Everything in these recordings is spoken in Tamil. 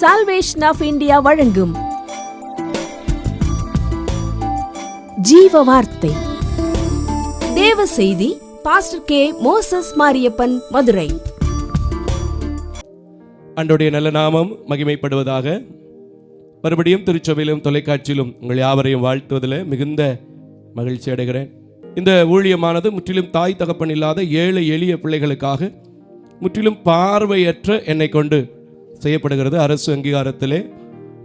சால்வேஷன் ஆஃப் இந்தியா வழங்கும். ஜீவ வார்த்தை தேவ செய்தி pastor K Moses Mariappan Madurai. அன்றைய நல்ல நாமம் மகிமைப்படுவதாக மறுபடியும் திருச்சபையிலும் தொலைக்காட்சியிலும் உங்கள் யாவரையும் வாழ்த்துவதில் மிகுந்த மகிழ்ச்சி அடைகிறேன். இந்த ஊழியமானது முற்றிலும் தாய் தகப்பன் இல்லாத ஏழை எளிய பிள்ளைகளுக்காக முற்றிலும் பார்வையற்ற என்னை கொண்டு செய்யப்படுகிறது. அரசு அங்கீகாரத்திலே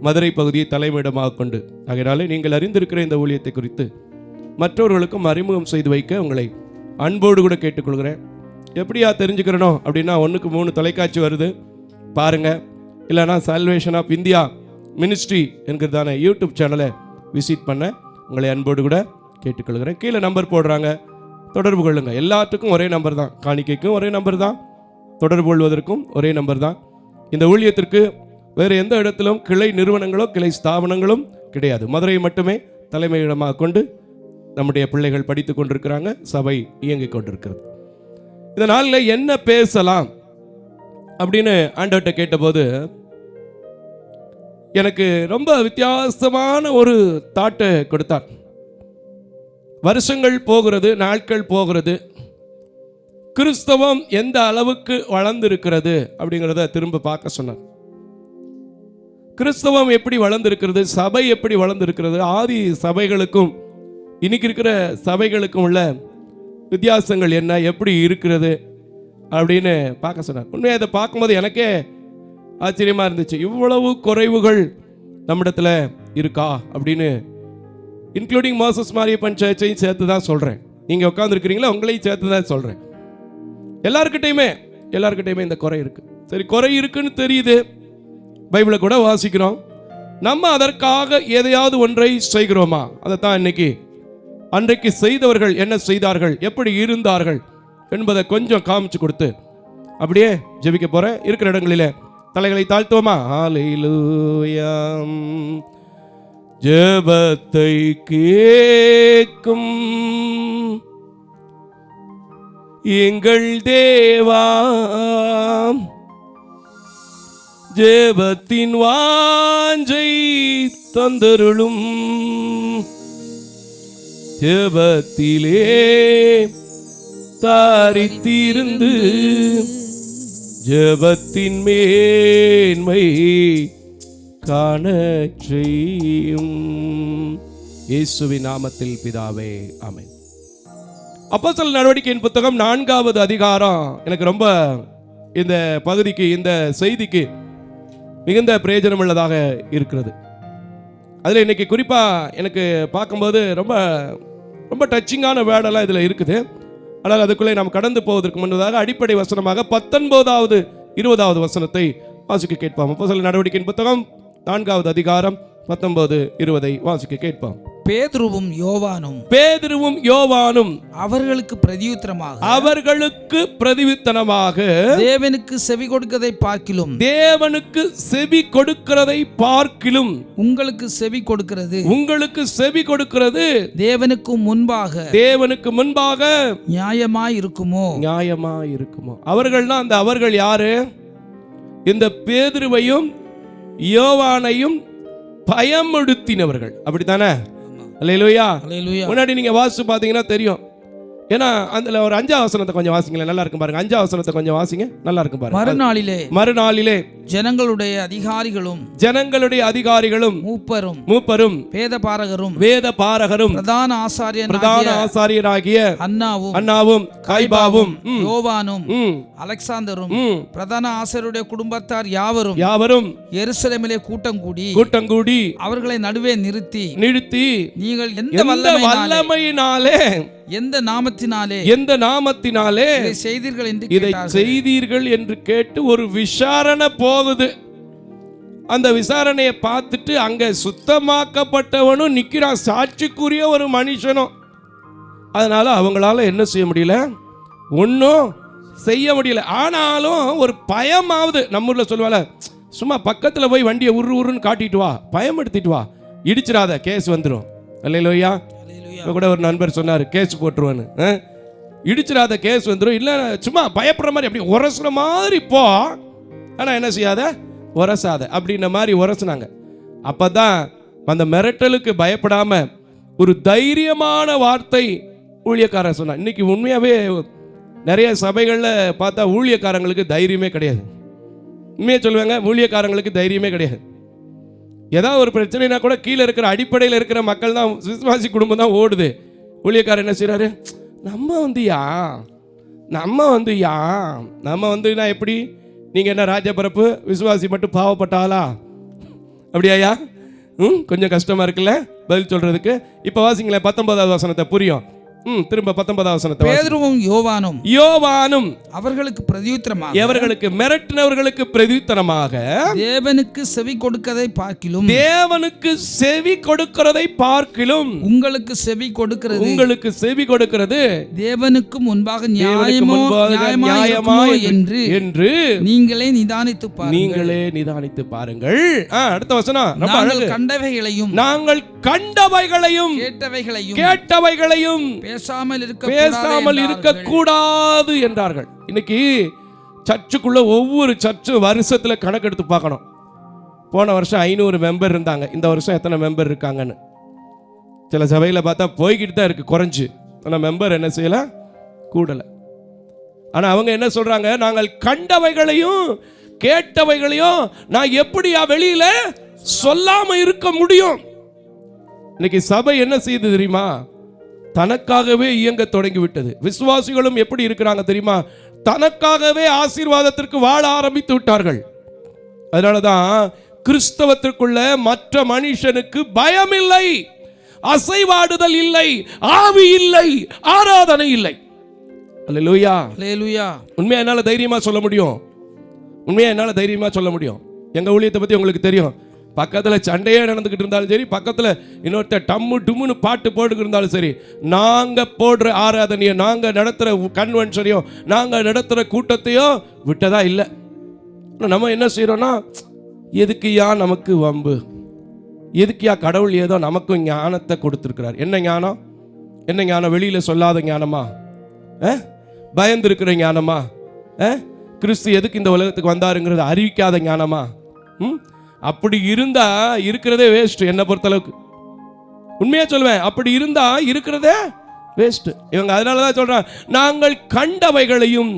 மதுரை பகுதியை தலைமையிடமாக கொண்டு ஆகையினாலே நீங்கள் அறிந்திருக்கிற இந்த ஊழியத்தை குறித்து மற்றவர்களுக்கும் அறிமுகம் செய்து வைக்க உங்களை அன்போடு கூட கேட்டுக்கொள்கிறேன். எப்படியா தெரிஞ்சுக்கிறனோ அப்படின்னா ஒன்றுக்கு மூணு தொலைக்காட்சி வருது. பாருங்கள் இல்லைனா சால்வேஷன் ஆஃப் இந்தியா மினிஸ்ட்ரி என்கிறதான யூடியூப் சேனலை விசிட் பண்ண உங்களை அன்போடு கூட கேட்டுக்கொள்கிறேன். கீழே நம்பர் போடுறாங்க. தொடர்பு கொள்ளுங்கள் எல்லாத்துக்கும் ஒரே நம்பர் தான். காணிக்கைக்கும் ஒரே நம்பர் தான். தொடர்பு கொள்வதற்கும் ஒரே நம்பர் தான். இந்த ஊழியத்திற்கு வேறு எந்த இடத்திலும் கிளை நிறுவனங்களோ கிளை ஸ்தாபனங்களும் கிடையாது. மதுரையை மட்டுமே தலைமையிடமாக கொண்டு நம்முடைய பிள்ளைகள் படித்து கொண்டிருக்கிறாங்க சபை இயங்கிக் கொண்டிருக்கிறது. இதனால் என்ன பேசலாம் அப்படின்னு ஆண்டவர்கிட்ட கேட்டபோது எனக்கு ரொம்ப வித்தியாசமான ஒரு தாட்டை கொடுத்தார். வருஷங்கள் போகிறது நாட்கள் போகிறது. கிறிஸ்தவம் எந்த அளவுக்கு வளர்ந்திருக்கிறது அப்படிங்கிறத திரும்ப பார்க்க சொன்னார். கிறிஸ்தவம் எப்படி வளர்ந்திருக்கிறது சபை எப்படி வளர்ந்திருக்கிறது ஆதி சபைகளுக்கும் இன்னைக்கு இருக்கிற சபைகளுக்கும் உள்ள வித்தியாசங்கள் என்ன எப்படி இருக்கிறது அப்படின்னு பார்க்க சொன்னார். உண்மையை அதை பார்க்கும்போது எனக்கே ஆச்சரியமாக இருந்துச்சு. இவ்வளவு குறைவுகள் நம்மிடத்தில் இருக்கா அப்படின்னு இன்க்ளூடிங் மாசஸ் மாரியப்பன் சர்ச்சையும் சேர்த்து தான் சொல்கிறேன் நீங்கள் உட்காந்துருக்கிறீங்களா உங்களையும் சேர்த்து தான் சொல்கிறேன் எல்லாருக்கிட்டையுமே எல்லாருக்கிட்டையுமே இந்த குறை இருக்குது சரி குறை இருக்குன்னு தெரியுது. பைபிளை கூட வாசிக்கிறோம். நம்ம அதற்காக எதையாவது ஒன்றை செய்கிறோமா? அதைத்தான் இன்னைக்கு அன்றைக்கு செய்தவர்கள் என்ன செய்தார்கள்? எப்படி இருந்தார்கள்? என்பதை கொஞ்சம் காமிச்சு கொடுத்து அப்படியே ஜெபிக்க போகிறேன் இருக்கிற இடங்களிலே தலைகளை தாழ்த்துவோமா? ஹalleluyaம் ஜெபத்தை கேட்கும் எங்கள் தேவா ஜெபத்தின் வாஞ்சை தந்தருளும். ஜெபத்திலே தாரித்திருந்து ஜெபத்தின் மேன்மை காண செய்யும். இயேசுவின் நாமத்தில் பிதாவே ஆமென். அப்போஸ்தலர் நடவடிக்கையின் புத்தகம் நான்காவது அதிகாரம். எனக்கு ரொம்ப இந்த பகுதிக்கு இந்த செய்திக்கு மிகுந்த பிரயோஜனம் உள்ளதாக இருக்கிறது. அதில் இன்னைக்கு குறிப்பாக எனக்கு பார்க்கும்போது ரொம்ப ரொம்ப டச்சிங்கான வேர்டெல்லாம் இதில் இருக்குது. ஆனால் அதுக்குள்ளே நாம் கடந்து போவதற்கு முன்னதாக அடிப்படை வசனமாக பத்தொன்பதாவது இருபதாவது வசனத்தை வாசிக்க கேட்போம். அப்போ சில நடவடிக்கையின் புத்தகம் நான்காவது அதிகாரம் பத்தொன்பது இருபதை வாசிக்க கேட்போம். பேதுருவும் யோவானும். பேதுருவும் யோவானும் அவர்களுக்கு பிரதியுத்தரமாக அவர்களுக்கு பிரதிவித்தனமாக தேவனுக்கு செவி கொடுக்கதை பார்க்கிலும். தேவனுக்கு செவி கொடுக்கிறதை பார்க்கிலும். உங்களுக்கு செவி கொடுக்கிறது. உங்களுக்கு செவி கொடுக்கிறது. தேவனுக்கு முன்பாக. தேவனுக்கு முன்பாக. நியாயமாய் இருக்குமோ நியாயமா இருக்குமோ அவர்கள்னா அந்த அவர்கள் யாரு? இந்த பேதுருவையும் யோவானையும் பயமுடுத்தினவர்கள். அப்படித்தானே? அல்லேலூயா. முன்னாடி நீங்க வாசிச்சு பாத்தீங்கன்னா தெரியும் ஏன்னா அதுல ஒரு அஞ்சா வசனத்தை கொஞ்சம் வாசிங்களேன். நல்லா இருக்கும் பாருங்க. அஞ்சா வசனத்தை கொஞ்சம் வாசிங்க. நல்லா இருக்கும் பாருங்க. மறுநாளிலே மறுநாளிலே ஜனங்களுடைய அதிகாரிகளும் ஜனங்களுடைய அதிகாரிகளும் மூப்பரும் மூப்பரும் வேதபாரகரும் வேத பாரகரும் பிரதான ஆசாரியன் பிரதான ஆசாரியராகிய அண்ணாவும் காய்பாவும் ம், யோவானும் அலெக்சாந்தரும் பிரதான ஆசாரியருடைய குடும்பத்தார் யாவரும் யாவரும் எருசலேமிலே கூட்டம் கூடி கூட்டம் கூடி அவர்களை நடுவே நிறுத்தி நிறுத்தி நீங்கள் எந்த வல்லமையினாலே எந்த நாமத்தினாலே எந்த நாமத்தினாலே இதை செய்தீர்கள் என்று இதை. செய்தீர்கள் என்று கேட்டு ஒரு விசாரணை போகுது. அந்த விசாரணையை பார்த்துட்டு அங்க சுத்தமாக்கப்பட்டவனும் நிக்கிறான். சாட்சிக்குரிய ஒரு மனுஷனும். அதனால அவங்களால என்ன செய்ய முடியல? ஒன்றும் செய்ய முடியல. ஆனாலும் ஒரு பயமாவது நம்ம ஊர்ல சொல்லுவால சும்மா பக்கத்துல போய் வண்டியை உரு உருன்னு காட்டிட்டு வா. பயம் எடுத்துட்டு வா. இடிச்சிடாத. கேஸ் வந்துடும் அல்லையா அல்லேலூயா. இப்போ கூட ஒரு நண்பர் சொன்னார் கேஸ் போட்டுருவான்னு. இடிச்சிடாத கேஸ் வந்துடும் இல்லை சும்மா பயப்படுற மாதிரி அப்படி உரசுற மாதிரி போ. ஆனால் என்ன செய்யாத? உரசாத. அப்படின்ன மாதிரி உரசுனாங்க. அப்பதான் அந்த மிரட்டலுக்கு பயப்படாமல் ஒரு தைரியமான வார்த்தை ஊழியக்காரன் சொன்னான் இன்னைக்கு உண்மையாகவே நிறைய சபைகளில் பார்த்தா ஊழியக்காரங்களுக்கு தைரியமே கிடையாது. உண்மையை சொல்லுவாங்க ஊழியக்காரங்களுக்கு தைரியமே கிடையாது. ஏதாவது ஒரு பிரச்சனைனா கூட கீழே இருக்கிற அடிப்படையில் இருக்கிற மக்கள் தான் விசுவாசி குடும்பம் தான் ஓடுது. ஊழியக்காரர் என்ன செய்கிறாரு நம்ம வந்து யா நம்ம வந்து யா நம்ம வந்துனா எப்படி? நீங்கள் என்ன ராஜபரப்பு விசுவாசி மட்டும் பாவப்பட்டாளா? அப்படியாயா? ம் கொஞ்சம் கஷ்டமாக இருக்குல்ல? பதில் சொல்கிறதுக்கு இப்போ வாசிங்களேன் பத்தொன்பதாவது வசனத்தை புரியும். திரும்ப வசனத்தை. பேதுருவும் யோவானும் யோவானும் அவர்களுக்கு பிரதியுத்தரமாக எவர்களுக்கு மிரட்டினவர்களுக்கு பிரதித்தனமாக தேவனுக்கு செவி கொடுக்கதை பார்க்கிலும் தேவனுக்கு செவி கொடுக்கிறதை பார்க்கிலும் உங்களுக்கு செவி கொடுக்கிறது உங்களுக்கு செவி கொடுக்கிறது தேவனுக்கு முன்பாக நியாயமோ நியாயமா என்று என்று நீங்களே நிதானித்து பாருங்கள். நீங்களே நிதானித்து பாருங்கள். அடுத்த வசனம். ரொம்ப அழகு. கண்டவைகளையும் நாங்கள் கண்டவைகளையும் கேட்டவைகளையும் கேட்டவைகளையும் பேசாமல் இருக்க பேசாமல் இருக்கக்கூடாது என்றார்கள். இன்னைக்கு சர்ச்சுக்குள்ள ஒவ்வொரு சர்ச்சும் வருஷத்துல கணக்கெடுத்து பார்க்கணும். போன வருஷம் ஐநூறு மெம்பர் இருந்தாங்க. இந்த வருஷம் எத்தனை மெம்பர் இருக்காங்கன்னு. சில சபையில் பார்த்தா போய்கிட்டு தான் இருக்கு குறைஞ்சு. ஆனால் மெம்பர் என்ன செய்யல? கூடல. ஆனால் அவங்க என்ன சொல்றாங்க? நாங்கள் கண்டவைகளையும் கேட்டவைகளையும் நான் எப்படியா வெளியில சொல்லாம இருக்க முடியும்? இன்னைக்கு சபை என்ன செய்யுது தெரியுமா? தனக்காகவே இயங்க தொடங்கி விட்டது விசுவாசிகளும் எப்படி இருக்கிறாங்க தெரியுமா? தனக்காகவே ஆசீர்வாதத்திற்கு வாழ ஆரம்பித்து விட்டார்கள். அதனால தான் கிறிஸ்தவத்திற்குள்ள மற்ற மனுஷனுக்கு பயம் இல்லை அசைவாடுதல் இல்லை. ஆவி இல்லை. ஆராதனை இல்லை. அல்லேலூயா. அல்லேலூயா. உண்மையா என்னால தைரியமா சொல்ல முடியும்? உண்மையா என்னால தைரியமா சொல்ல முடியும்? எங்க ஊழியத்தை பத்தி உங்களுக்கு தெரியும். பக்கத்தில் சண்டையே நடந்துக்கிட்டு இருந்தாலும் சரி பக்கத்தில் இன்னொருத்தர் டம்மு டும்முன்னு பாட்டு போட்டுக்கிருந்தாலும் சரி நாங்கள் போடுற ஆராதனையோ நாங்கள் நடத்துகிற கன்வென்ஷனையோ நாங்கள் நடத்துகிற கூட்டத்தையோ விட்டதா இல்லை. ஆனால் நம்ம என்ன செய்கிறோன்னா எதுக்குயா நமக்கு வம்பு? எதுக்குயா கடவுள் ஏதோ நமக்கும் ஞானத்தை கொடுத்துருக்கிறார். என்ன ஞானம்? என்ன ஞானம்? வெளியில் சொல்லாத ஞானமா? பயந்துருக்கிற ஞானமா? கிறிஸ்து எதுக்கு இந்த உலகத்துக்கு வந்தாருங்கிறத அறிவிக்காத ஞானமா? ம்? அப்படி இருந்தா இருக்கிறதே வேஸ்ட் என்னை பொறுத்தளவுக்கு. உண்மையா சொல்லுவேன் அப்படி இருந்தா இருக்கிறதே வேஸ்ட் இவங்க அதனால தான் சொல்றாங்க நாங்கள் கண்டவைகளையும்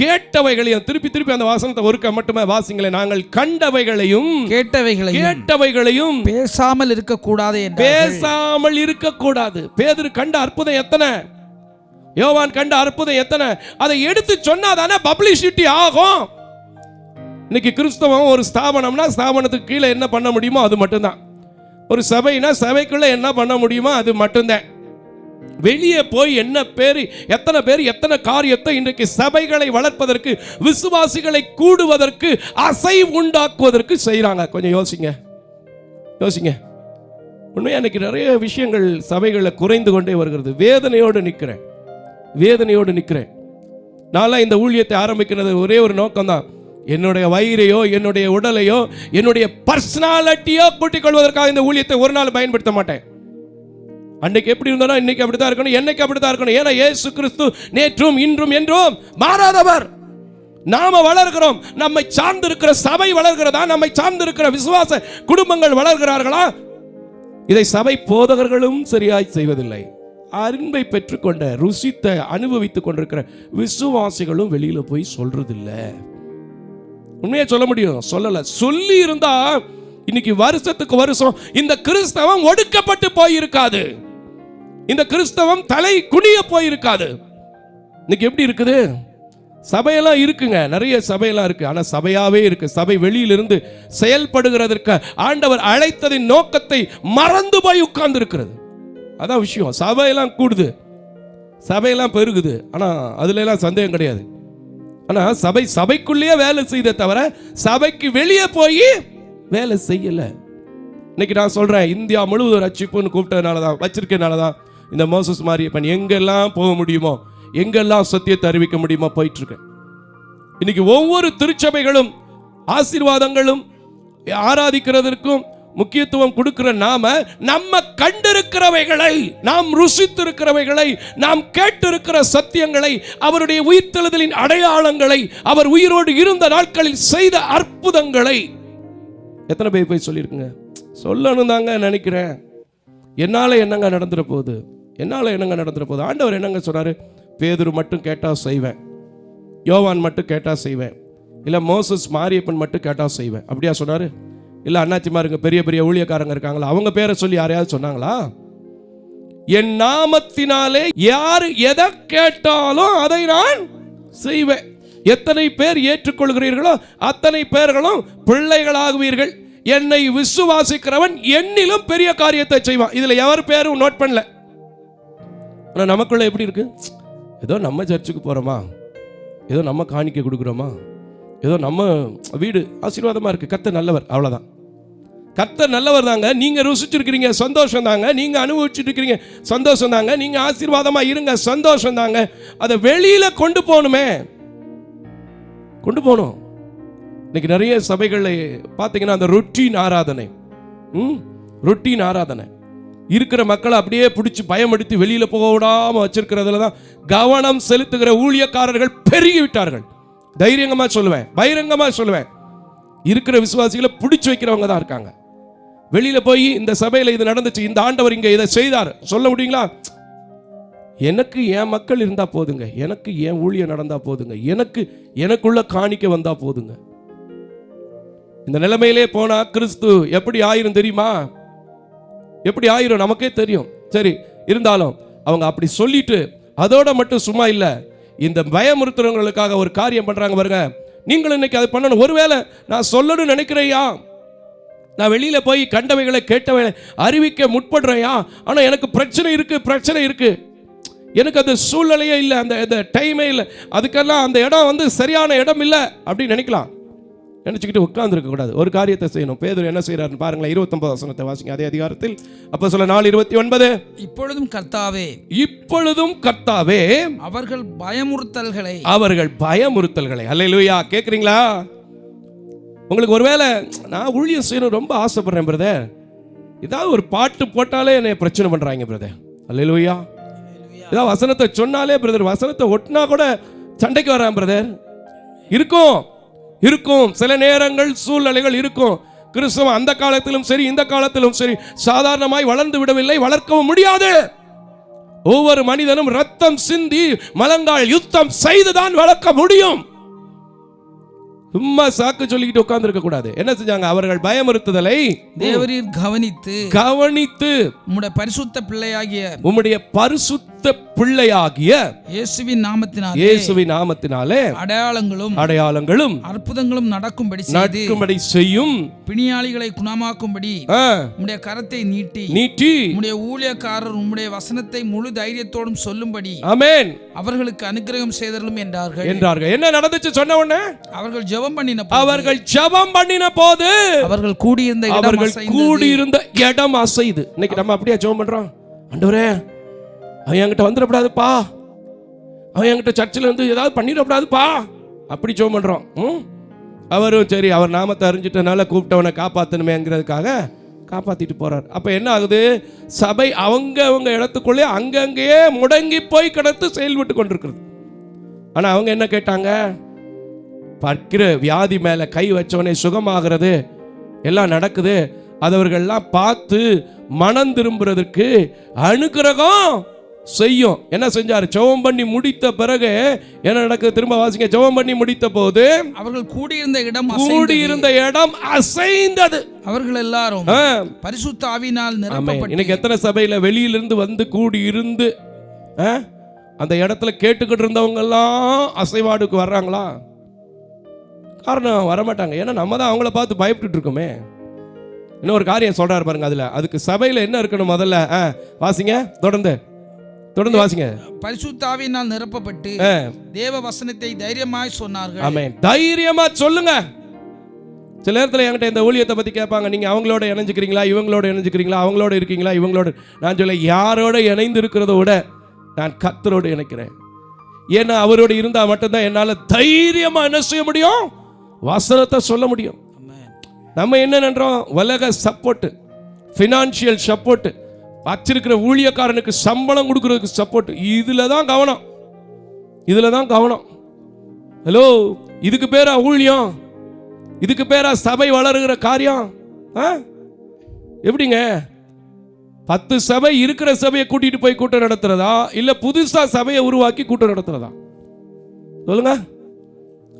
கேட்டவைகளையும் திருப்பி திருப்பி அந்த வாசனத்தை ஒருக்க மட்டுமே வாசிங்களேன் நாங்கள் கண்டவைகளையும் கேட்டவைகளையும் கேட்டவைகளையும் பேசாமல் இருக்க கூடாது என்று பேசாமல் இருக்கக்கூடாது. பேதுரு கண்ட அற்புதம் எத்தனை? யோவான் கண்ட அற்புதம் எத்தனை? அதை எடுத்து சொன்னா தானே பப்ளிசிட்டி ஆகும். இன்னைக்கு கிறிஸ்தவம் ஒரு ஸ்தாபனம்னா ஸ்தாபனத்துக்கு கீழே என்ன பண்ண முடியுமோ அது மட்டும்தான். ஒரு சபைனா சபைக்குள்ளே என்ன பண்ண முடியுமோ அது மட்டும்தான். வெளியே போய் என்ன பேர் எத்தனை பேர் எத்தனை காரியத்தை இன்றைக்கு சபைகளை வளர்ப்பதற்கு விசுவாசிகளை கூடுவதற்கு அசை உண்டாக்குவதற்கு செய்கிறாங்க கொஞ்சம் யோசிங்க. யோசிங்க. உண்மையாக இன்னைக்கு நிறைய விஷயங்கள் சபைகளில் குறைந்து கொண்டே வருகிறது. வேதனையோடு நிற்கிறேன். வேதனையோடு நிற்கிறேன். நான்லாம் இந்த ஊழியத்தை ஆரம்பிக்கிறது ஒரே ஒரு நோக்கம்தான். என்னுடைய வயிறையோ என்னுடைய உடலையோ என்னுடைய பர்சனாலிட்டியோ கூட்டிக் கொள்வதற்காக இந்த ஊழியத்தை ஒரு நாள் பயன்படுத்த மாட்டேன். அன்னைக்கு எப்படி இருந்தாலும் இன்னைக்கு அப்படித்தான் இருக்கணும் என்னைக்கு அப்படித்தான் இருக்கணும். ஏன்னா ஏசு கிறிஸ்து நேற்றும் இன்றும் என்றும் மாறாதவர். நாம வளர்கிறோம் நம்மை சார்ந்து இருக்கிற சபை வளர்கிறதா? நம்மை சார்ந்து இருக்கிற விசுவாச குடும்பங்கள் வளர்கிறார்களா? இதை சபை போதகர்களும் சரியாய் செய்வதில்லை. அன்பை பெற்றுக்கொண்ட ருசித்த அனுபவித்துக் கொண்டிருக்கிற விசுவாசிகளும் வெளியில போய் சொல்றதில்லை. உண்மையா சொல்ல முடியும்? சொல்லல. சொல்லி இருந்தா இன்னைக்கு வருஷத்துக்கு வருஷம் இந்த கிறிஸ்தவம் ஒடுக்கப்பட்டு போயிருக்காது. இந்த கிறிஸ்தவம் தலை குனிய போயிருக்காது. இன்னைக்கு எப்படி இருக்குது? சபையெல்லாம் இருக்குங்க. நிறைய சபையெல்லாம் இருக்கு. ஆனா சபையாவே இருக்கு. சபை வெளியிலிருந்து செயல்படுகிறதற்கு ஆண்டவர் அழைத்ததின் நோக்கத்தை மறந்து போய் உட்கார்ந்து இருக்கிறது அதான் விஷயம். சபையெல்லாம் கூடுது. சபையெல்லாம் பெருகுது. ஆனா அதுல எல்லாம் சந்தேகம் கிடையாது. ஆனால் சபை சபைக்குள்ளேயே வேலை செய்த தவிர சபைக்கு வெளியே போய் வேலை செய்யலை. இன்னைக்கு நான் சொல்கிறேன் இந்தியா முழுவதும் ரட்சிப்புன்னு கூப்பிட்டதுனால தான் வச்சிருக்கனால தான் இந்த மோசஸ் மாரியப்பன் எங்கெல்லாம் போக முடியுமோ எங்கெல்லாம் சத்தியத்தை அறிவிக்க முடியுமோ போயிட்டுருக்கேன் இன்னைக்கு ஒவ்வொரு திருச்சபைகளும் ஆசீர்வாதங்களும் ஆராதிக்கிறதற்கும் முக்கியத்துவம் கொடுக்கிற நாம நம்ம கண்டிருக்கிறவைகளை நாம் ருசித்திருக்கிறவைகளை நாம் கேட்டிருக்கிற சத்தியங்களை அவருடைய உயிர்த்தெழுதலின் அடையாளங்களை அவர் உயிரோடு இருந்த நாட்களில் செய்த அற்புதங்களை. எத்தனை பேர் போய் சொல்லியிருக்குங்க? சொல்லணும் தாங்க நினைக்கிறேன். என்னால் என்னங்க நடந்துட போகுது? என்னால் என்னங்க நடந்துட போகுது? ஆண்டவர் என்னங்க சொன்னார் பேதுரு மட்டும் கேட்டால் செய்வேன். யோவான் மட்டும் கேட்டால் செய்வேன். இல்லை மோசஸ் மாரியப்பன் மட்டும் கேட்டால் செய்வேன். அப்படியா சொன்னார்? இல்லை அண்ணாச்சிமாருங்க பெரிய பெரிய ஊழியக்காரங்க இருக்காங்களா? அவங்க பேரை சொல்லி யாரையாவது சொன்னாங்களா? என் நாமத்தினாலே யார் எதை கேட்டாலும் அதை நான் செய்வேன். எத்தனை பேர் ஏற்றுக்கொள்கிறீர்களோ அத்தனை பேர்களும் பிள்ளைகளாகுவீர்கள். என்னை விசுவாசிக்கிறவன் என்னிலும் பெரிய காரியத்தை செய்வான். இதில் எவர் பேரும் நோட் பண்ணல. ஆனால் நமக்குள்ள எப்படி இருக்கு? ஏதோ நம்ம சர்ச்சுக்கு போகிறோமா ஏதோ நம்ம காணிக்க கொடுக்குறோமா? ஏதோ நம்ம வீடு ஆசீர்வாதமாக இருக்குது கத்த நல்லவர் அவ்வளோதான் கத்த நல்லவர் தாங்க. நீங்கள் ருசிச்சிருக்கிறீங்க சந்தோஷம் தாங்க. நீங்கள் அனுபவிச்சுட்டு சந்தோஷம் தாங்க. நீங்கள் ஆசீர்வாதமாக இருங்க சந்தோஷம் தாங்க. அதை வெளியில் கொண்டு போகணுமே. கொண்டு போகணும். இன்னைக்கு நிறைய சபைகளில் பார்த்தீங்கன்னா அந்த ரொட்டீன் ஆராதனை. ம்? ரொட்டீன் ஆராதனை. இருக்கிற மக்களை அப்படியே பிடிச்சி பயமடுத்தி வெளியில் போக விடாமல் வச்சிருக்கிறதுல தான் கவனம் செலுத்துகிற ஊழியக்காரர்கள் பெருகி விட்டார்கள் தைரியங்கமா சொல்லுவேன் பகிரங்கமா சொல்லுவேன். இருக்கிற விசுவாசிகளை பிடிச்சி வைக்கிறவங்க தான் இருக்காங்க. வெளியில போய் இந்த சபையில இது நடந்துச்சு இந்த ஆண்டவர் இங்க இதை செய்தார். சொல்ல முடியுங்களா? எனக்கு என் மக்கள் இருந்தா போதுங்க. எனக்கு என் ஊழியம் நடந்தா போதுங்க. எனக்கு எனக்குள்ள காணிக்க வந்தா போதுங்க. இந்த நிலைமையிலே போனா கிறிஸ்து எப்படி ஆயிரும் தெரியுமா? எப்படி ஆயிரும் நமக்கே தெரியும். சரி இருந்தாலும் அவங்க அப்படி சொல்லிட்டு அதோட மட்டும் சும்மா இல்லை. இந்த பயமுறுத்துறவங்களுக்காக ஒரு காரியம் பண்றாங்க பாருங்க. நீங்கள் இன்னைக்கு அது பண்ணணும். ஒருவேளை நான் சொல்லணும்னு நினைக்கிறையா? நான் வெளியில போய் கண்டவைகளை கேட்டவைகளை அறிவிக்க முற்படுறேயா? ஆனா எனக்கு பிரச்சனை இருக்கு பிரச்சனை இருக்கு. எனக்கு அந்த சூழ்நிலையே இல்லை அந்த அந்த டைமே இல்லை. அதுக்கெல்லாம் அந்த இடம் வந்து சரியான இடம் இல்லை அப்படின்னு நினைக்கலாம். நினச்சிக்கிட்டு உட்கார்ந்துருக்க கூடாது. ஒரு காரியத்தை செய்யணும். பேதர் என்ன செய்யறாருன்னு பாருங்களேன் இருபத்தொன்பது வசனத்தை வாசிங்க. அதே அதிகாரத்தில் அப்போ சொல்ல நாள் இருபத்தி ஒன்பது. இப்பொழுதும் கர்த்தாவே இப்பொழுதும் கர்த்தாவே அவர்கள் பயமுறுத்தல்களை. அவர்கள் பயமுறுத்தல்களை. அல்லேலூயா. கேட்குறீங்களா உங்களுக்கு ஒருவேளை நான் ஊழியம் செய்யணும் ரொம்ப ஆசைப்படுறேன் பிரதர் ஏதாவது ஒரு பாட்டு போட்டாலே என்னை பிரச்சனை பண்றாங்க பிரதர் அல்லேலூயா. ஏதாவது வசனத்தை சொன்னாலே பிரதர் வசனத்தை ஒட்டினா கூட சண்டைக்கு வரான் பிரதர் இருக்கும். இருக்கும். சில நேரங்கள் சூழ்நிலைகள் இருக்கும். கிறிஸ்தவம் அந்த காலத்திலும் சரி இந்த காலத்திலும் சரி சாதாரணமாய் வளர்ந்து விடவில்லை வளர்க்கவும் முடியாது. ஒவ்வொரு மனிதனும் ரத்தம் சிந்தி மலங்கால் யுத்தம் செய்துதான் வளர்க்க முடியும். சும்மா சாக்கு சொல்லிக்கிட்டு உட்கார்ந்து கூடாது. என்ன செஞ்சாங்க? அவர்கள் பயமுறுத்துதலை தேவரீர் கவனித்து கவனித்து உம்முடைய பரிசுத்த பிள்ளையாகிய உம்முடைய பரிசுத்த பிள்ளையாகிய இயேசுவின் நாமத்தினாலே இயேசுவின் நாமத்தினாலே அடையாளங்களும் அடையாளங்களும் அற்புதங்களும் நடக்கும்படி நடக்கும்படி செய்யும். பிணியாளிகளை குணமாக்கும்படி உம்முடைய கரத்தை நீட்டி நீட்டி உம்முடைய ஊழியக்காரர் உம்முடைய வசனத்தை முழு தைரியத்தோடும் சொல்லும்படி அமேன் அவர்களுக்கு அனுக்கிரகம் செய்தலும் என்றார்கள். என்றார்கள். என்ன நடந்துச்சு? சொன்ன உடனே? அவர்கள் ஜெபம் பண்ணின அவர்கள் ஜெபம் பண்ணின போது அவர்கள் கூடியிருந்த அவர்கள். கூடியிருந்த இடம் அசைது இன்னைக்கு நம்ம அப்படியே ஜெபம் பண்றோம். ஆண்டவரே அவன் என்கிட்ட வந்துடக்கூடாதுப்பா அவன் என்கிட்ட சர்ச்சில் இருந்து ஏதாவது பண்ணிடக்கூடாதுப்பா அப்படி ஜோம் பண்ணுறோம் ம்? அவரும் சரி அவர் நாமத்தை அறிஞ்சிட்டனால கூப்பிட்டவனை காப்பாற்றணுமேங்கிறதுக்காக காப்பாற்றிட்டு போறார். அப்போ என்ன ஆகுது? சபை அவங்க அவங்க இடத்துக்குள்ளே அங்கங்கேயே முடங்கி போய் கிடத்து செயல்பட்டு கொண்டிருக்கிறது. ஆனால் அவங்க என்ன கேட்டாங்க? பார்க்கிற வியாதி மேலே கை வச்சவனே சுகமாகிறது. எல்லாம் நடக்குது. அதவர்கள்லாம் பார்த்து மனம் திரும்புறதுக்கு அனுக்கிரகம் செய்யும். என்ன செஞ்சாரு? ஜெபம் பண்ணி முடித்த பிறகு என்ன நடக்குது திரும்ப வாசிங்க. ஜெபம் பண்ணி முடித்த போது அவர்கள் கூடியிருந்த இடம். கூடியிருந்த இடம் அசைந்தது. அவர்கள் எல்லாரும் பரிசுத்த ஆவினால் இன்னைக்கு எத்தனை சபையில வெளியிலிருந்து வந்து கூடி இருந்து ஆ, அந்த இடத்துல கேட்டுக்கிட்டு இருந்தவங்க எல்லாம் அசைவாடுக்கு வர்றாங்களா? காரணம் வரமாட்டாங்க. ஏன்னா நம்ம தான் அவங்கள பார்த்து பயப்பட்டுட்டு இருக்கோமே. இன்னொரு காரியம் சொல்றாரு பாருங்க அதுல. அதுக்கு சபையில என்ன இருக்கணும் முதல்ல? வாசிங்க. தொடர்ந்து. தொடர்ந்து வாசிங்க. பரிசுத்த ஆவியினால் நிரப்பப்பட்டு தேவ வசனத்தை தைரியமாய் சொன்னார்கள். ஆமென். தைரியமா சொல்லுங்க. சில நேரத்தில் என்கிட்ட இந்த ஊழியத்தை பத்தி கேட்பாங்க. நீங்க அவங்களோட இணைஞ்சுக்கிறீங்களா? இவங்களோட இணைஞ்சுக்கிறீங்களா? அவங்களோட இருக்கீங்களா? இவங்களோட நான் சொல்ல யாரோட இணைந்து இருக்கிறத விட நான் கத்தரோடு இணைக்கிறேன். ஏன்னா அவரோடு இருந்தா மட்டும்தான் என்னால தைரியமா என்ன செய்ய முடியும்? வசனத்தை சொல்ல முடியும். நம்ம என்ன நின்றோம் உலக சப்போர்ட் ஃபினான்ஷியல் சப்போர்ட் வச்சிருக்கிற ஊழியக்காரனுக்கு சம்பளம் கொடுக்கறதுக்கு சப்போர்ட் இதுல தான் கவனம். இதுல தான் கவனம். ஹலோ இதுக்கு பேரா ஊழியம்? இதுக்கு பேரா சபை வளருகிற காரியம்? ஆ? எப்படிங்க? பத்து சபை இருக்கிற சபையை கூட்டிட்டு போய் கூட்டம் நடத்துறதா? இல்ல புதுசா சபையை உருவாக்கி கூட்டம் நடத்துறதா? சொல்லுங்க.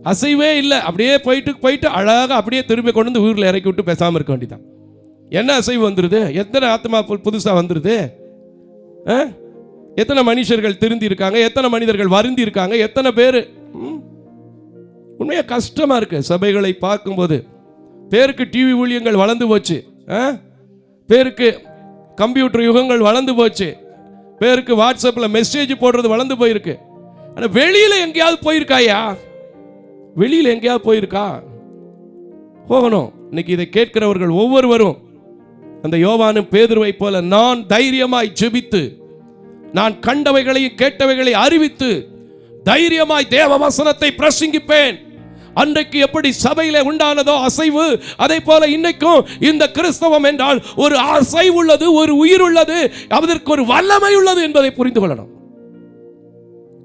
அசைவே இல்லை. அப்படியே போயிட்டு போயிட்டு அழகாக அப்படியே திரும்பி கொண்டு வந்து ஊரில் இறக்கி விட்டு பேசாமல் இருக்க வேண்டியதான் என்ன அசைவு வந்துடுது எத்தனை ஆத்மா புதுசாக வந்துடுது ஆ? எத்தனை மனுஷர்கள் திருந்தி இருக்காங்க எத்தனை மனிதர்கள் வருந்தி இருக்காங்க எத்தனை பேர்? உண்மையாக கஷ்டமாக இருக்கு. சபைகளை பார்க்கும்போது. பேருக்கு டிவி ஊழியங்கள் வளர்ந்து போச்சு. ஆ? பேருக்கு கம்ப்யூட்டர் யுகங்கள் வளர்ந்து போச்சு. பேருக்கு வாட்ஸ்அப்பில் மெசேஜ் போடுறது வளர்ந்து போயிருக்கு. ஆனால் வெளியில் எங்கேயாவது போயிருக்காயா? வெளியில் எங்கேயாவது போயிருக்கா? போகணும். இன்னைக்கு இதை கேட்கிறவர்கள் ஒவ்வொருவரும் அந்த யோவானும் பேதுருவை போல நான் தைரியமாய் ஜெபித்து நான் கண்டவைகளையும் கேட்டவைகளை அறிவித்து தைரியமாய் தேவ வசனத்தை பிரசங்கிப்பேன். அன்றைக்கு எப்படி சபையில உண்டானதோ அசைவு அதே போல இன்னைக்கும் இந்த கிறிஸ்தவம் என்றால் ஒரு அசைவு உள்ளது ஒரு உயிர் உள்ளது அதற்கு ஒரு வல்லமை உள்ளது என்பதை புரிந்து கொள்ளணும்.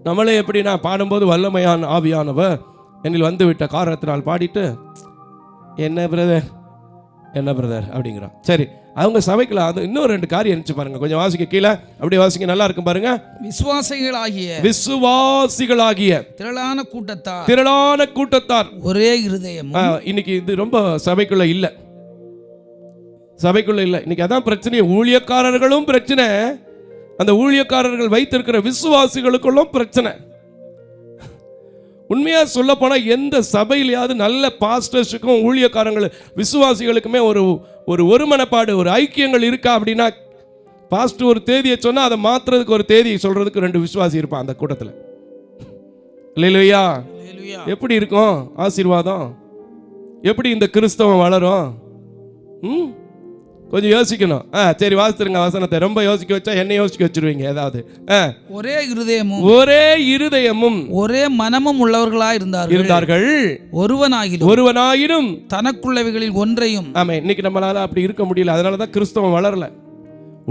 நம்மளே எப்படின்னா பாடும்போது வல்லமையான ஆவியானவர் என்னில் வந்துவிட்ட காரணத்தினால் பாடிட்டு என்ன பிரதர்? என்ன பிரதர் அப்படிங்கிறான். சரி அவங்க சபைக்குள்ள அது இன்னும் ரெண்டு காரியம் இருந்துச்சு பாருங்க. கொஞ்சம் வாசிக்க கீழே. அப்படியே வாசிக்க நல்லா இருக்கும் பாருங்க. விசுவாசிகளாகிய விசுவாசிகளாகிய திரளான கூட்டத்தார். திரளான கூட்டத்தார். ஒரே இருதயமும் ஆ, இன்னைக்கு இது ரொம்ப சபைக்குள்ள இல்ல. சபைக்குள்ள இல்ல. இன்னைக்கு அதான் பிரச்சனை. ஊழியக்காரர்களும் பிரச்சனை. அந்த ஊழியக்காரர்கள் வைத்திருக்கிற விசுவாசிகளுக்குள்ளும் பிரச்சனை. உண்மையா சொல்ல போனா எந்த சபையிலையாவது நல்ல பாஸ்டர்ஸுக்கும் ஊழியக்காரங்கள் விசுவாசிகளுக்குமே ஒரு ஒரு ஒருமனப்பாடு ஒரு ஐக்கியங்கள் இருக்கா அப்படின்னா பாஸ்டர் ஒரு தேதியை சொன்னா அதை மாத்துறதுக்கு ஒரு தேதியை சொல்றதுக்கு ரெண்டு விசுவாசி இருப்பான் அந்த கூட்டத்தில். இல்லையா. எப்படி இருக்கும்? ஆசீர்வாதம்? எப்படி இந்த கிறிஸ்தவம் வளரும்? ம்? கொஞ்சம் யோசிக்கணும். ஆ சரி வாசித்துருங்க வசனத்தை. ரொம்ப யோசிக்க வச்சா என்ன யோசிக்க வச்சிருவீங்க ஏதாவது. ஒரே இருதயமும் ஒரே இருதயமும் ஒரே மனமும் உள்ளவர்களாய் இருந்தார்கள். இருந்தார்கள். ஒருவனாகிலும் ஒருவனாயினும் தனக்குள்ளவைகளில் ஒன்றையும் ஆமே இன்னைக்கு நம்மளால அப்படி இருக்க முடியல. அதனால தான் கிறிஸ்தவம் வளரல.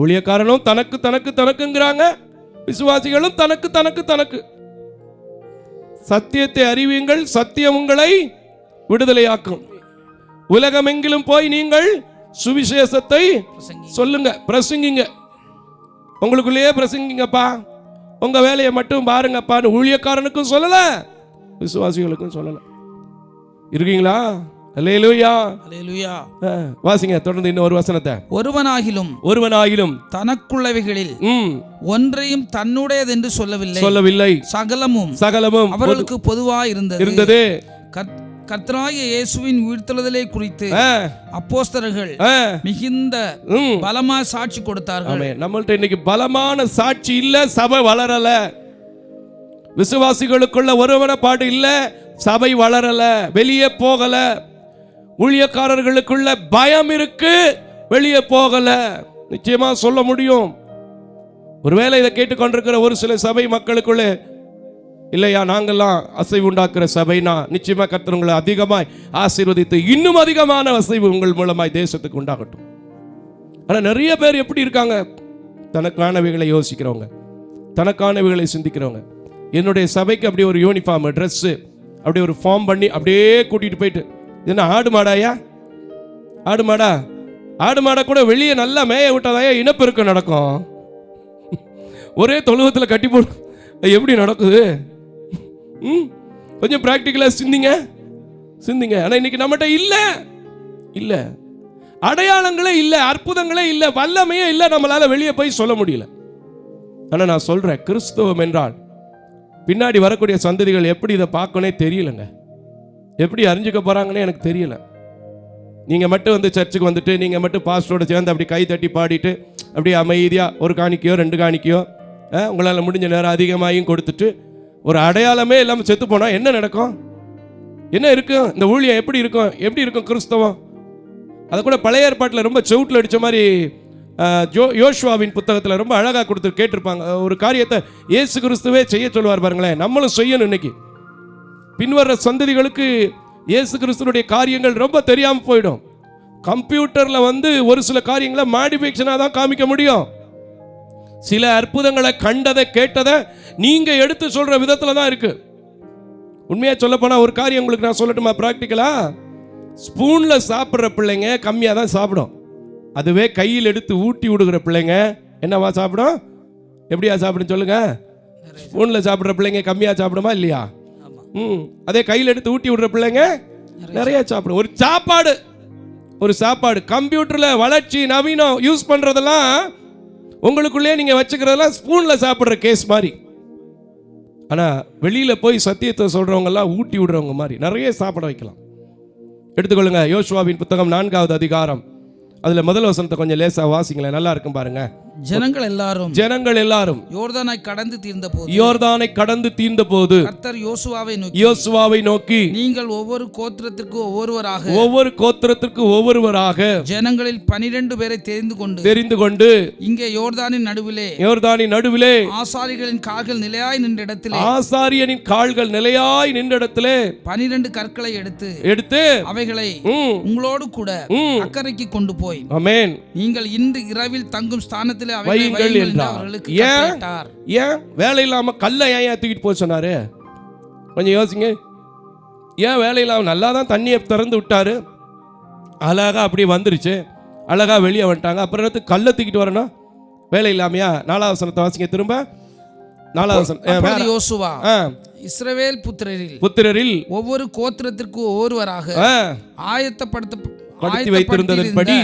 ஊழியக்காரனும் தனக்கு தனக்கு தனக்குங்கிறாங்க. விசுவாசிகளும் தனக்கு தனக்கு தனக்கு. சத்தியத்தை அறிவியுங்கள் சத்தியம் உங்களை விடுதலையாக்கும். உலகமெங்கிலும் போய் நீங்கள் சுவிசேஷத்தை. சொல்லுங்க பிரசங்கிங்க. உங்களுக்குள்ளேயே பிரசங்கிங்கப்பா. உங்க வேலையை மட்டும் பாருங்கப்பான்னு ஊழியக்காரனுக்கும் சொல்லல விசுவாசிகளுக்கும் சொல்லல. இருக்கீங்களா? வாசிங்க தொடர்ந்து இன்னும் ஒரு வசனத்தை. ஒருவனாகிலும் ஒருவனாயிலும் தனக்குள்ளவைகளில் ஒன்றையும் தன்னுடையதென்று சொல்லவில்லை. சொல்லவில்லை. சகலமும் சகலமும் அவர்களுக்கு பொதுவாய் இருந்தது. இருந்தது கர்த்- கர்த்தராகிய இயேசுவின் உயிர்த்தெழுதலை குறித்து ஆ, மிகுந்த. பலமா சாட்சி கொடுத்தார்கள். நம்மள்ட்ட இன்னைக்கு பலமான சாட்சி இல்ல சபை வளரல. விசுவாசிகளுக்குள்ள ஒருவனப்பாடு இல்ல சபை வளரல வெளியே போகல. ஊழியக்காரர்களுக்குள்ள பயம் இருக்கு வெளியே போகல. நிச்சயமா சொல்ல முடியும். ஒருவேளை இதை கேட்டுக்கொண்டிருக்கிற ஒரு சில சபை மக்களுக்குள்ளே இல்லையா நாங்கள்லாம் அசைவு உண்டாக்குற சபைனா நிச்சயமாக கத்துறவங்களை அதிகமாய் ஆசீர்வதித்து இன்னும் அதிகமான அசைவு உங்கள் மூலமாய் தேசத்துக்கு உண்டாகட்டும். ஆனால் நிறைய பேர் எப்படி இருக்காங்க? தனக்கானவைகளை யோசிக்கிறவங்க தனக்கானவைகளை சிந்திக்கிறவங்க. என்னுடைய சபைக்கு அப்படியே ஒரு யூனிஃபார்ம் ட்ரெஸ்ஸு அப்படியே ஒரு ஃபார்ம் பண்ணி அப்படியே கூட்டிகிட்டு போயிட்டு என்ன ஆடு மாடாயா? ஆடு மாடா? ஆடு மாடை கூட வெளியே நல்லா மேய விட்டாதாயா? இனப்பெருக்கம் நடக்கும். ஒரே தொழுவத்தில் கட்டி போடு எப்படி நடக்குது? ம்? கொஞ்சம் ப்ராக்டிக்கலாக சிந்திங்க. சிந்திங்க. ஆனால் இன்னைக்கு நம்மகிட்ட இல்லை. இல்லை. அடையாளங்களே இல்லை அற்புதங்களே இல்லை வல்லமையே இல்லை நம்மளால வெளியே போய் சொல்ல முடியல. ஆனால் நான் சொல்றேன் கிறிஸ்துவம் என்றால் பின்னாடி வரக்கூடிய சந்ததிகள் எப்படி இதை பார்க்கணே தெரியலங்க. எப்படி அறிஞ்சுக்க போறாங்கன்னு எனக்கு தெரியல. நீங்கள் மட்டும் வந்து சர்ச்சுக்கு வந்துட்டு நீங்கள் மட்டும் பாஸ்டரோட சேர்ந்து அப்படி கை தட்டி பாடிட்டு அப்படியே அமைதியாக ஒரு காணிக்கையோ ரெண்டு காணிக்கையோ உங்களால் முடிஞ்ச நேரம் அதிகமாகியும் கொடுத்துட்டு ஒரு அடையாளமே இல்லாமல் செத்து போனால் என்ன நடக்கும்? என்ன இருக்கும் இந்த ஊழியம் எப்படி இருக்கும்? எப்படி இருக்கும் கிறிஸ்தவம்? அதை கூட பழைய ஏற்பாட்டில் ரொம்ப செவுட்டில் அடித்த மாதிரி ஜோ யோஷ்வாவின் புத்தகத்தில் ரொம்ப அழகாக கொடுத்து கேட்டிருப்பாங்க. ஒரு காரியத்தை இயேசு கிறிஸ்துவே செய்ய சொல்லுவார் பாருங்களேன். நம்மளும் செய்யணும் இன்னைக்கு. பின்வர்ற சந்ததிகளுக்கு இயேசு கிறிஸ்துனுடைய காரியங்கள் ரொம்ப தெரியாமல் போயிடும். கம்ப்யூட்டரில் வந்து ஒரு சில காரியங்களை மாடிஃபிகேஷனாக தான் காமிக்க முடியும். சில அற்புதங்களை கண்டதை கேட்டதை நீங்கள் எடுத்து சொல்கிற விதத்தில் தான் இருக்குது உண்மையாக சொல்ல ஒரு காரியம் உங்களுக்கு நான் சொல்லட்டுமா? ப்ராக்டிக்கலாக ஸ்பூனில் சாப்பிட்ற பிள்ளைங்க கம்மியாக தான் சாப்பிடும். அதுவே கையில் எடுத்து ஊட்டி விடுகிற பிள்ளைங்க என்னவா சாப்பிடும்? எப்படியா சாப்பிடும் சொல்லுங்க. ஸ்பூனில் சாப்பிட்ற பிள்ளைங்க கம்மியாக சாப்பிடுமா இல்லையா? ம் அதே கையில் எடுத்து ஊட்டி விடுற பிள்ளைங்க நிறைய சாப்பிடும். ஒரு சாப்பாடு ஒரு சாப்பாடு. கம்ப்யூட்டரில் வளர்ச்சி நவீனம் யூஸ் பண்ணுறதெல்லாம் உங்களுக்குள்ளே நீங்கள் வச்சுக்கிறதெல்லாம் ஸ்பூனில் சாப்பிட்ற கேஸ் மாதிரி. ஆனால் வெளியில் போய் சத்தியத்தை சொல்கிறவங்கெல்லாம் ஊட்டி விடுறவங்க மாதிரி நிறைய சாப்பிட வைக்கலாம். எடுத்துக்கொள்ளுங்க யோசுவாவின் புத்தகம் நான்காவது அதிகாரம். அதில் முதல் வசனத்தை கொஞ்சம் லேசாக வாசிங்களேன் நல்லா இருக்கும் பாருங்கள் ஜனங்கள் எல்லாரும் ஜனங்கள் எல்லாரும் யோர்தானை கடந்து தீர்ந்த போது யோர்தானை கடந்து தீர்ந்த போது கர்த்தர் யோசுவாவை நோக்கி யோசுவாவை நோக்கி நீங்கள் ஒவ்வொரு கோத்திரத்திற்கு ஒவ்வொருவராக ஒவ்வொரு கோத்திரத்திற்கு ஒவ்வொருவராக ஜனங்களில் பனிரெண்டு பேரை தெரிந்து கொண்டு தெரிந்து கொண்டு இங்கே யோர்தானின் நடுவிலே யோர்தானின் நடுவிலே ஆசாரிகளின் கால்கள் நிலையாய் நின்ற இடத்திலே ஆசாரியனின் கால்கள் நிலையாய் நின்ற இடத்திலே பனிரெண்டு கற்களை எடுத்து எடுத்து அவைகளை உங்களோடு கூட. அக்கறைக்கு கொண்டு போய் நீங்கள் இன்று இரவில் தங்கும் ஸ்தானத்திலே அவைகளை வையுங்கள் வையுங்கள் என்று என்றார். ஏன்? ஏன்? வேலை இல்லாம கல்லை ஏன் ஏன் தூக்கிட்டு போக சொன்னாரு? கொஞ்சம் யோசிங்க. ஏன் வேலை இல்லாம நல்லா தான் தண்ணியை திறந்து விட்டாரு? அழகா அப்படி வந்துருச்சு. அழகா வெளியே வந்துட்டாங்க. அப்புறம் என்னத்துக்கு கல்லை தூக்கிட்டு வரணும் வேலை இல்லாமையா? நாலாவது வசனத்தை வாசிங்க. திரும்ப. நாலாவது யோசுவா இஸ்ரவேல் புத்திரரில் புத்திரரில் ஒவ்வொரு கோத்திரத்திற்கு ஒவ்வொருவராக ஆயத்தப்படுத்த படுத்தி வைத்திருந்ததன்படி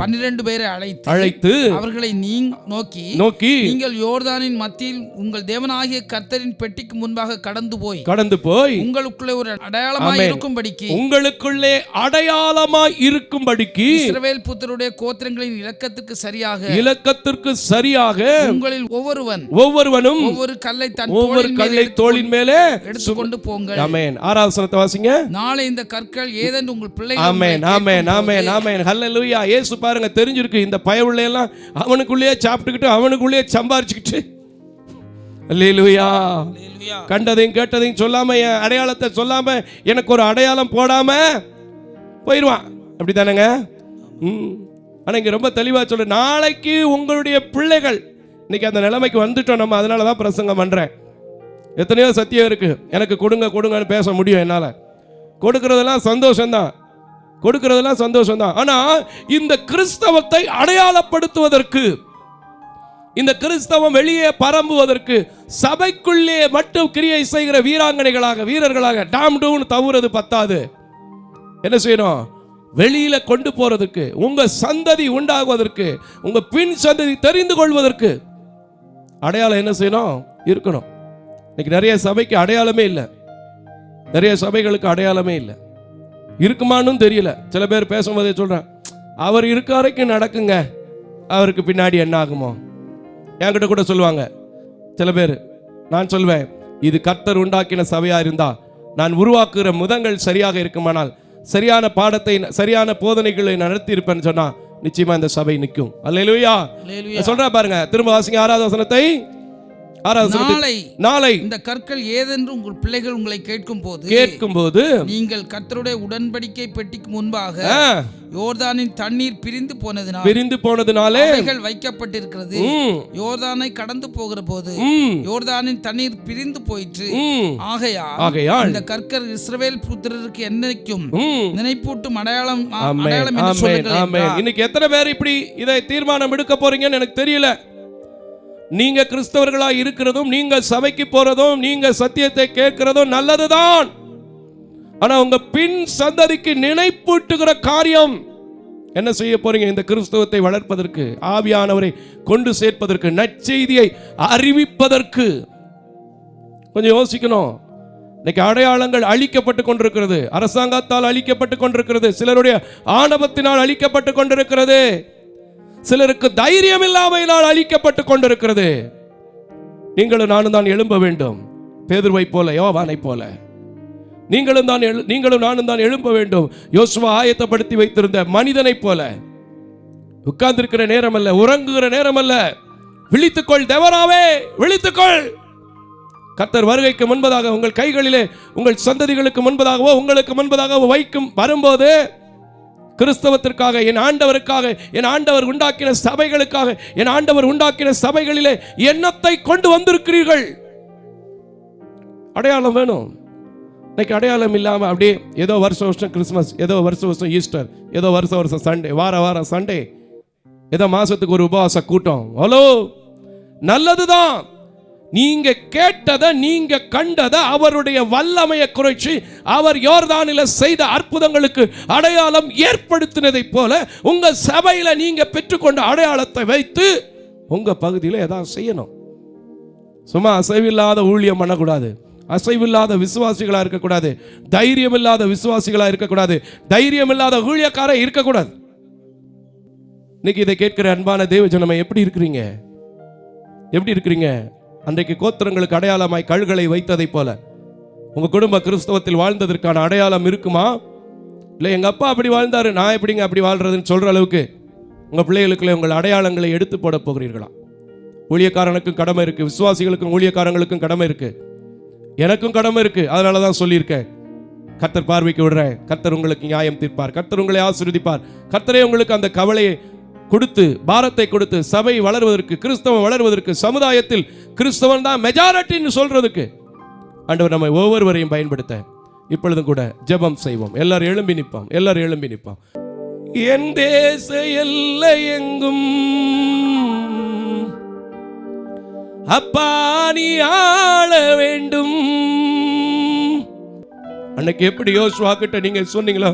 பன்னிரண்டு பேரை அழைத்து அழைத்து அவர்களை நீ நோக்கி நோக்கி நீங்கள் யோர்தானின் மத்தியில் உங்கள் தேவனாகிய கர்த்தரின் பெட்டிக்கு முன்பாக கடந்து போய் கடந்து போய் உங்களுக்குள்ளே ஒரு அடையாளமாய் ஆமென். இருக்கும்படிக்கு உங்களுக்குள்ளே அடையாளமாய் இருக்கும்படிக்கு இஸ்ரவேல் புத்தருடைய கோத்திரங்களின் இலக்கத்துக்கு சரியாக இலக்கத்திற்கு சரியாக உங்களில் ஒவ்வொருவன் ஒவ்வொருவனும் ஒவ்வொரு கல்லை தன் ஒவ்வொரு தோளின் மேல் கல்லை தோளின் மேலே எடுத்துக்கொண்டு போங்கள். ஆமென். ஆறாவது வசனத்தை வாசிங்க. நாளை இந்த கற்கள் ஏதென்று உங்கள் பிள்ளைகள் ஆமென். ஆமென். கேட்கும்போது, ஆமென் ஆமென். ஹல்லேலூயா இயேசு பாருங்க தெரிஞ்சிருக்கு. இந்த பயவுள்ள எல்லாம் அவனுக்குள்ளேயே சாப்பிட்டுக்கிட்டு அவனுக்குள்ளேயே சம்பாரிச்சுக்கிட்டு. அல்லேலூயா. கண்டதையும் கேட்டதையும் சொல்லாம என் அடையாளத்தை சொல்லாம எனக்கு ஒரு அடையாளம் போடாம போயிடுவான் அப்படி தானேங்க ம். ஆனால் இங்கே ரொம்ப தெளிவாக சொல்ல நாளைக்கு உங்களுடைய பிள்ளைகள் இன்னைக்கு அந்த நிலைமைக்கு வந்துட்டோம் நம்ம அதனால தான் பிரசங்கம் பண்ணுறேன் எத்தனையோ சத்தியம் இருக்கு. எனக்கு கொடுங்க கொடுங்கன்னு பேச முடியும் என்னால். கொடுக்கறதெல்லாம் சந்தோஷம்தான். கொடுக்கறதெல்லாம் சந்தோஷம்தான். ஆனால் இந்த கிறிஸ்தவத்தை அடையாளப்படுத்துவதற்கு இந்த கிறிஸ்தவம் வெளியே பரம்புவதற்கு சபைக்குள்ளே மட்டும் கிரியை செய்கிற வீராங்கனைகளாக வீரர்களாக டாம் டூன்னு தவுறது பத்தாது. என்ன செய்யணும்? வெளியில கொண்டு போறதுக்கு உங்க சந்ததி உண்டாகுவதற்கு உங்க பின் சந்ததி தெரிந்து கொள்வதற்கு அடையாளம் என்ன செய்யணும்? இருக்கணும். இன்னைக்கு நிறைய சபைக்கு அடையாளமே இல்லை. நிறைய சபைகளுக்கு அடையாளமே இல்லை. இருக்குமான்னு தெரியல. சில பேர் பேசும்போதே சொல்றேன் அவர் இருக்க வரைக்கும் நடக்குங்க. அவருக்கு பின்னாடி என்ன ஆகுமோ? என்கிட்ட கூட சொல்லுவாங்க. சில பேர் நான் சொல்வேன் இது கர்த்தர் உண்டாக்கின சபையா இருந்தா நான் உருவாக்குகிற முதங்கள் சரியாக இருக்குமானால் சரியான பாடத்தை சரியான போதனைகளை நடத்தி இருப்பேன்னு சொன்னா நிச்சயமா இந்த சபை நிற்கும். அல்லேலூயா. சொல்றேன் பாருங்க திரும்ப வாசிங்க ஆறாவது வசனத்தை. நாளை நாளை. இந்த கற்கள் ஏதென்று உங்கள் பிள்ளைகள் உங்களை கேட்கும் போது கேட்கும்போது நீங்கள் கர்த்தருடைய உடன்படிக்கை பெட்டிக்கு முன்பாக யோர்தானின் தண்ணீர் பிரிந்து போனதினால் பிரிந்து போனதுனாலே அவைகள் வைக்கப்பட்டிருக்கிறது. யோர்தானை கடந்து போகிற போது யோர்தானின் தண்ணீர் பிரிந்து போயிற்று. ம். ஆகையால் ஆகையால் இந்த கற்கர் இஸ்ரவேல் புத்திரருக்கு என்னைக்கும். நினைப்பூட்டும் அடையாளம் அடையாளம். இன்னைக்கு எத்தனை பேர் இப்படி இதை தீர்மானம் எடுக்க போறீங்கன்னு எனக்கு தெரியல. நீங்க கிறிஸ்தவர்களா இருக்கிறதும் நீங்க சபைக்கு போறதும் நீங்க சத்தியத்தை கேட்கிறதும் நல்லதுதான். ஆனா உங்க பின் சந்ததிக்கு நினைப்பூட்டுகிற காரியம் என்ன செய்ய போறீங்க? இந்த கிறிஸ்தவத்தை வளர்ப்பதற்கு ஆவியானவரை கொண்டு சேர்ப்பதற்கு நற்செய்தியை அறிவிப்பதற்கு. கொஞ்சம் யோசிக்கணும். இன்னைக்கு அடையாளங்கள் அழிக்கப்பட்டு கொண்டிருக்கிறது. அரசாங்கத்தால் அழிக்கப்பட்டு கொண்டிருக்கிறது. சிலருடைய ஆணவத்தினால் அழிக்கப்பட்டு கொண்டிருக்கிறது. சிலருக்கு தைரியம் இல்லாமையினால் அழிக்கப்பட்டு கொண்டிருக்கிறது. நீங்களும் நானும் தான் எழும்ப வேண்டும். பேதுருவை போல யோவானை போல. நீங்களும் தான் எழு- நீங்களும் நானும் தான் எழும்ப வேண்டும். யோசுவா ஆயத்தப்படுத்தி வைத்திருந்த மனிதனைப் போல. உட்கார்ந்திருக்கிற நேரம் அல்ல உறங்குகிற நேரம் அல்ல விழித்துக்கொள் தேவராவே விழித்துக்கொள். கத்தர் வருகைக்கு முன்பதாக உங்கள் கைகளிலே உங்கள் சந்ததிகளுக்கு முன்பதாகவோ உங்களுக்கு முன்பதாகவோ வைக்கும் வரும்போது கிறிஸ்தவத்திற்காக என் ஆண்டவருக்காக என் ஆண்டவர் உண்டாக்கின சபைகளுக்காக என் ஆண்டவர் உண்டாக்கின சபைகளிலே எண்ணத்தை கொண்டு வந்திருக்கிறீர்கள். அடையாளம் வேணும். இன்னைக்கு அடையாளம் இல்லாமல் அப்படியே ஏதோ வருஷம் வருஷம் கிறிஸ்மஸ் ஏதோ வருஷ வருஷம் ஈஸ்டர் ஏதோ வருஷ வருஷம் சண்டே வார வாரம் சண்டே ஏதோ மாதத்துக்கு ஒரு உபவாச கூட்டம். ஹலோ நல்லது தான் நீங்க கேட்டதை நீங்க கண்டதை அவருடைய வல்லமையை குறைச்சி அவர் யோர்தானில செய்த அற்புதங்களுக்கு அடையாளம் ஏற்படுத்தினதை போல உங்க சபையில நீங்க பெற்றுக்கொண்ட அடையாளத்தை வைத்து உங்க பகுதியில் ஏதாவது செய்யணும். சும்மா அசைவில்லாத ஊழியம் பண்ணக்கூடாது. அசைவில்லாத விசுவாசிகளாக இருக்கக்கூடாது. தைரியம் இல்லாத விசுவாசிகளாக இருக்கக்கூடாது. தைரியம் இல்லாத ஊழியக்கார இருக்கக்கூடாது. இன்னைக்கு இதை கேட்கிற அன்பான தேவ ஜனமே எப்படி இருக்கிறீங்க? எப்படி இருக்கிறீங்க? அன்றைக்கு கோத்திரங்களுக்கு அடையாளமாய் கழுகளை வைத்ததைப் போல. உங்க குடும்ப கிறிஸ்தவத்தில் வாழ்ந்ததற்கான அடையாளம் இருக்குமா? இல்லை எங்கள் அப்பா அப்படி வாழ்ந்தாரு நான் எப்படிங்க அப்படி வாழ்றதுன்னு சொல்ற அளவுக்கு உங்கள் பிள்ளைகளுக்குள்ள உங்கள் அடையாளங்களை எடுத்து போட போகிறீர்களா? ஊழியக்காரனுக்கும் கடமை இருக்கு விசுவாசிகளுக்கும் ஊழியக்காரங்களுக்கும் கடமை இருக்கு. எனக்கும் கடமை இருக்கு அதனால தான் சொல்லியிருக்கேன். கத்தர் பார்வைக்கு விடுறேன் கத்தர் உங்களுக்கு நியாயம் தீர்ப்பார் கர்த்தர் உங்களை ஆசீர்வதிப்பார். கத்தரே உங்களுக்கு அந்த கவலையை கொடுத்து பாரத்தை கொடுத்து சபை வளர்வதற்கு கிறிஸ்தவம் வளர்வதற்கு சமுதாயத்தில் கிறிஸ்தவன் தான் மெஜாரிட்டின்னு சொல்றதுக்கு. ஆண்டவர் நம்மை ஒவ்வொருவரையும் பயன்படுத்த. இப்பொழுதும் கூட ஜெபம் செய்வோம். எல்லாரும் எழும்பி நிற்போம் எல்லாரும் எழும்பி நிற்போம் என் தேச எல்லை எங்கும்? அப்பா நீ ஆள வேண்டும். அன்னைக்கு எப்படி யோசுவா கிட்ட நீங்க சொன்னீங்களோ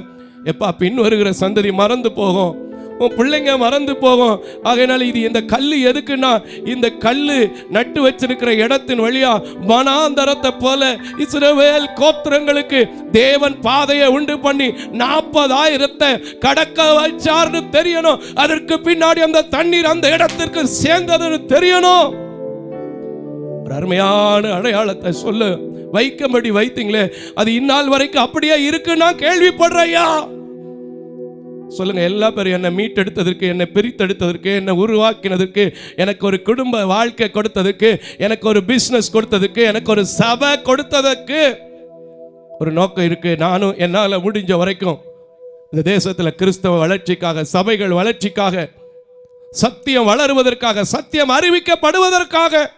எப்பா பின் வருகிற சந்ததி மறந்து போகும். உன் பிள்ளைங்க மறந்து போகும். ஆகையினால இது இந்த கல் எதுக்குன்னா இந்த கல் நட்டு வச்சிருக்கிற இடத்தின் வழியா மனாந்தரத்தை போல இஸ்ரவேல் கோத்திரங்களுக்கு தேவன் பாதையை உண்டு பண்ணி நாற்பதாயிரத்தை கடக்க வச்சார்னு தெரியணும். அதற்கு பின்னாடி அந்த தண்ணீர் அந்த இடத்திற்கு சேர்ந்ததுன்னு தெரியணும். ஒரு அருமையான அடையாளத்தை சொல்லு. வைக்கும்படி வைத்தீங்களே. அது இந்நாள் வரைக்கும் அப்படியே இருக்குன்னா கேள்விப்படுறையா சொல்லுங்க எல்லா பேரும் என்னை மீட்டெடுத்ததற்கு என்னை பிரித்தெடுத்ததற்கு என்னை உருவாக்கினதற்கு எனக்கு ஒரு குடும்ப வாழ்க்கை கொடுத்ததுக்கு எனக்கு ஒரு பிஸ்னஸ் கொடுத்ததுக்கு எனக்கு ஒரு சபை கொடுத்ததற்கு ஒரு நோக்கம் இருக்கு. நானும் என்னால் முடிஞ்ச வரைக்கும் இந்த தேசத்தில் கிறிஸ்தவ வளர்ச்சிக்காக சபைகள் வளர்ச்சிக்காக சத்தியம் வளருவதற்காக சத்தியம் அறிவிக்கப்படுவதற்காக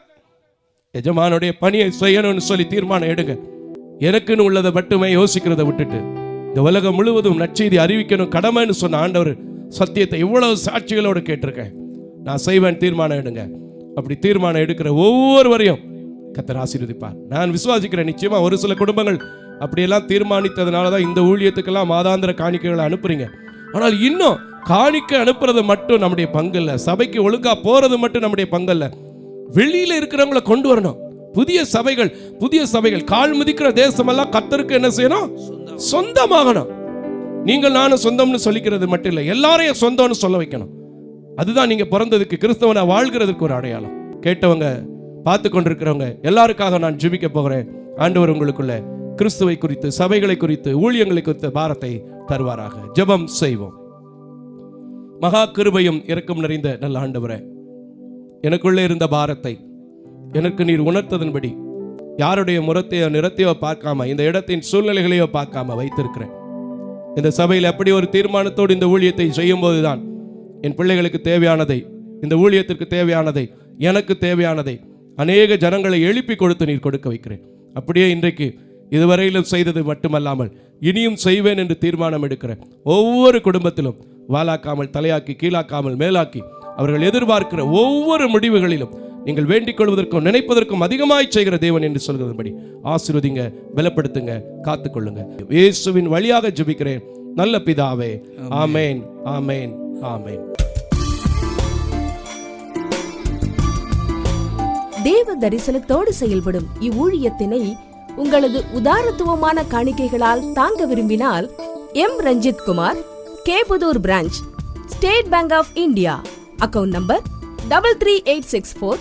எஜமானுடைய பணியை செய்யணும்னு சொல்லி தீர்மானம் எடுங்க. எனக்குன்னு உள்ளதை மட்டுமே யோசிக்கிறத விட்டுட்டு இந்த உலகம் முழுவதும் நற்செய்தி அறிவிக்கணும் கடமைன்னு சொன்ன ஆண்டவர் சத்தியத்தை இவ்வளவு சாட்சிகளோடு கேட்டிருக்கேன். நான் செய்வேன் தீர்மானம் எடுங்க. அப்படி தீர்மானம் எடுக்கிற ஒவ்வொருவரையும் கத்தர் ஆசீர்வதிப்பார். நான் விசுவாசிக்கிறேன் நிச்சயமா ஒரு சில குடும்பங்கள் அப்படியெல்லாம் தீர்மானித்ததுனால தான் இந்த ஊழியத்துக்கெல்லாம் மாதாந்திர காணிக்கைகளை அனுப்புறீங்க. ஆனால் இன்னும் காணிக்கை அனுப்புறது மட்டும் நம்முடைய பங்கு இல்லை சபைக்கு ஒழுங்கா போறது மட்டும் நம்முடைய பங்கு இல்லை வெளியில இருக்கிறவங்கள கொண்டு வரணும். புதிய சபைகள் புதிய சபைகள். கால் மிதிக்கிற தேசமெல்லாம் கத்தருக்கு என்ன செய்யணும்? சொந்தமாகணும். நீங்கள் நானும் சொந்தம்னு சொல்லிக்கிறது மட்டும் இல்லை எல்லாரையும் சொந்தம்னு சொல்ல வைக்கணும். அதுதான் நீங்க பிறந்ததுக்கு கிறிஸ்தவனை வாழ்கிறதுக்கு ஒரு அடையாளம். கேட்டவங்க பார்த்து கொண்டிருக்கிறவங்க எல்லாருக்காக நான் ஜெபிக்க போகிறேன். ஆண்டவர் உங்களுக்குள்ள கிறிஸ்துவை குறித்து சபைகளை குறித்து ஊழியங்களை குறித்த பாரத்தை தருவாராக. ஜெபம் செய்வோம். மகா கிருபையும் இறக்கம் நிறைந்த நல்ல ஆண்டவரே எனக்குள்ளே இருந்த பாரத்தை எனக்கு நீர் உணர்த்ததன்படி யாருடைய முரத்தையோ நிறத்தையோ பார்க்காம இந்த இடத்தின் சூழ்நிலைகளையோ பார்க்காம வைத்திருக்கிறேன். இந்த சபையில் எப்படி ஒரு தீர்மானத்தோடு இந்த ஊழியத்தை செய்யும் போதுதான் என் பிள்ளைகளுக்கு தேவையானதை இந்த ஊழியத்திற்கு தேவையானதை எனக்கு தேவையானதை அநேக ஜனங்களை எழுப்பி கொடுத்து நீர் கொடுக்க வைக்கிறேன். அப்படியே இன்றைக்கு இதுவரையிலும் செய்தது மட்டுமல்லாமல் இனியும் செய்வேன் என்று தீர்மானம் எடுக்கிறேன். ஒவ்வொரு குடும்பத்திலும் வாலாக்காமல் தலையாக்கி கீழாக்காமல் மேலாக்கி அவர்கள் எதிர்பார்க்கிற ஒவ்வொரு முடிவுகளிலும் நீங்கள் வேண்டிக் கொள்வதற்கும் நினைப்பதற்கும் அதிகமாய் செய்கிற தேவன் என்று சொல்கிறபடி ஆசீர்வதிங்க பலப்படுத்துங்க காத்துக்கொள்ளுங்க. இயேசுவின் வழியாக ஜெபிக்கிறேன். நல்ல பிதாவே ஆமேன் ஆமேன் ஆமேன். தேவ தரிசனத்தோடு செயல்படும் இவ்வூழியத்தினை உங்களது உதாரத்துவமான காணிக்கைகளால் தாங்க விரும்பினால் M. Ranjith Kumar K Pudur branch State Bank of India account number double three eight six four